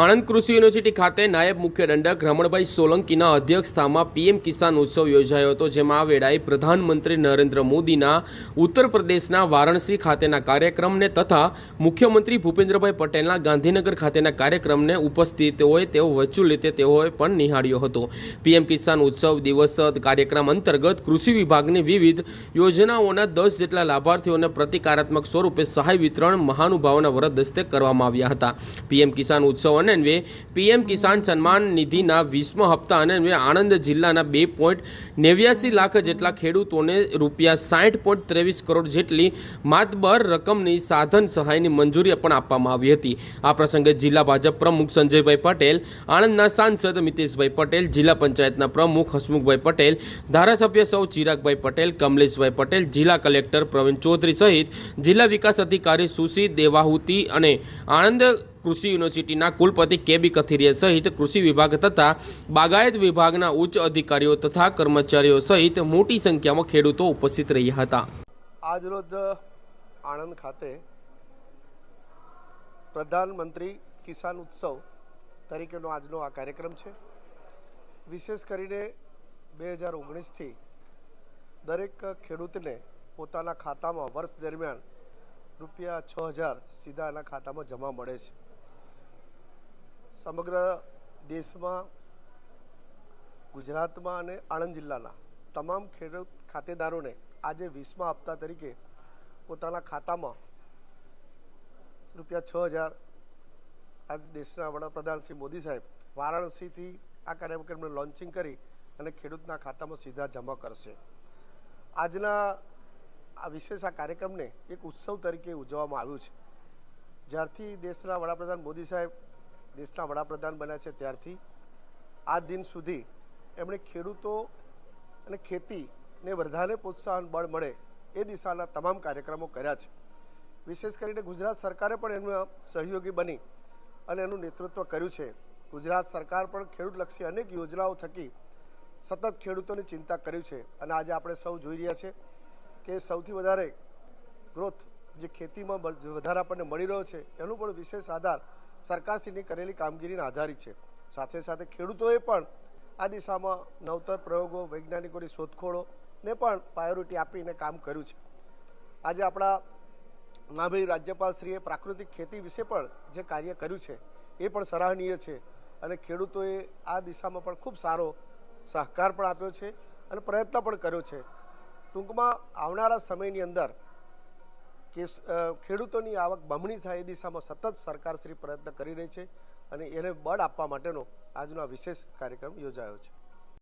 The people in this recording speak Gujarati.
આણંદ કૃષિ યુનિવર્સિટી ખાતે નાયબ મુખ્ય દંડક રમણભાઈ સોલંકીના અધ્યક્ષતામાં પીએમ કિસાન ઉત્સવ યોજાયો હતો, જેમાં આ વેળાએ પ્રધાનમંત્રી નરેન્દ્ર મોદીના ઉત્તર પ્રદેશના વારાણસી ખાતેના કાર્યક્રમને તથા મુખ્યમંત્રી ભૂપેન્દ્રભાઈ પટેલના ગાંધીનગર ખાતેના કાર્યક્રમને ઉપસ્થિત હોય તેઓ વર્ચ્યુઅલ રીતે તેઓએ પણ નિહાળ્યો હતો. પીએમ કિસાન ઉત્સવ દિવસ કાર્યક્રમ અંતર્ગત કૃષિ વિભાગની વિવિધ યોજનાઓના દસ જેટલા લાભાર્થીઓને પ્રતિકારાત્મક સ્વરૂપે સહાય વિતરણ મહાનુભાવોના વરદ હસ્તે કરવામાં આવ્યા હતા. પીએમ કિસાન ઉત્સવ અન્વયે પીએમ કિસાન સન્માન નિધિના વીસમો હપ્તા અન્વયે આણંદ જિલ્લાના બે પોઈન્ટ નેવ્યાસી લાખ જેટલા ખેડૂતોને રૂપિયા સાઠ પોઈન્ટ ત્રેવીસ કરોડ જેટલી માતબર રકમની સાધન સહાયની મંજૂરી પણ આપવામાં આવી હતી. આ પ્રસંગે જિલ્લા ભાજપ પ્રમુખ સંજયભાઈ પટેલ, આણંદના સાંસદ મિતેશભાઈ પટેલ, જિલ્લા પંચાયતના પ્રમુખ હસમુખભાઈ પટેલ, ધારાસભ્ય સૌ ચિરાગભાઈ પટેલ, કમલેશભાઈ પટેલ, જિલ્લા કલેક્ટર પ્રવીણ ચૌધરી સહિત જિલ્લા વિકાસ અધિકારી સુશી દેવાહુતિ અને આણંદ કૃષિ યુનિવર્સિટીના કુલપતિ કેબી કથિરિયા સહિત કૃષિ વિભાગ તથા બાગાયત વિભાગના ઉચ્ચ અધિકારીઓ તથા કર્મચારીઓ સહિત મોટી સંખ્યામાં ખેડૂતો ઉપસ્થિત રહ્યા હતા. આજરોજ આણંદ ખાતે પ્રધાનમંત્રી કિસાન ઉત્સવ તરીકેનો આજનો આ કાર્યક્રમ છે. વિશેષ કરીને બે હજાર ઓગણીસથી દરેક ખેડૂતને પોતાના ખાતામાં વર્ષ દરમિયાન રૂપિયા છ હજાર સીધા એના ખાતામાં જમા મળે છે. સમગ્ર દેશમાં, ગુજરાતમાં અને આણંદ જિલ્લાના તમામ ખેડૂત ખાતેદારોને આજે વીસમા હપ્તા તરીકે પોતાના ખાતામાં રૂપિયા છ હજાર આ દેશના વડાપ્રધાન શ્રી મોદી સાહેબ વારાણસીથી આ કાર્યક્રમને લોન્ચિંગ કરી અને ખેડૂતના ખાતામાં સીધા જમા કરશે. આજના આ વિશેષ આ કાર્યક્રમને એક ઉત્સવ તરીકે ઉજવવામાં આવ્યું છે. જ્યારથી દેશના વડાપ્રધાન મોદી સાહેબ દેશના વડાપ્રધાન બન્યા છે ત્યારથી. આ દિન સુધી એમણે ખેડૂતો અને ખેતીને વધારે પ્રોત્સાહન બળ મળે એ દિશાના તમામ કાર્યક્રમો કર્યા છે. વિશેષ કરીને ગુજરાત સરકારે પણ એમનો સહયોગી બની અને એનું નેતૃત્વ કર્યું છે. ગુજરાત સરકાર પણ ખેડૂતલક્ષી અનેક યોજનાઓ થકી સતત ખેડૂતોની ચિંતા કર્યું છે અને આજે આપણે સૌ જોઈ રહ્યા છે કે સૌથી વધારે ગ્રોથ જે ખેતીમાં વધારે આપણને મળી રહ્યો છે એનું પણ વિશેષ આધાર સરકારશ્રીની કરેલી કામગીરીને આધારિત છે. સાથે સાથે ખેડૂતોએ પણ આ દિશામાં નવતર પ્રયોગો, વૈજ્ઞાનિકોની શોધખોળોને પણ પ્રાયોરિટી આપીને કામ કર્યું છે. આજે આપણા નાભાઈ રાજ્યપાલશ્રીએ પ્રાકૃતિક ખેતી વિશે પણ જે કાર્ય કર્યું છે, એ પણ સરાહનીય છે અને ખેડૂતોએ આ દિશામાં પણ ખૂબ સારો સહકાર પણ આપ્યો છે અને પ્રયત્ન પણ કર્યો છે. ટૂંકમાં આવનારા સમયની અંદર કે ખેડૂતોની આવક બમણી થાય એ દિશામાં સતત સરકારશ્રી પ્રયત્ન કરી રહી છે અને એને બળ આપવા માટેનો આજનો આ વિશેષ કાર્યક્રમ યોજાયો છે.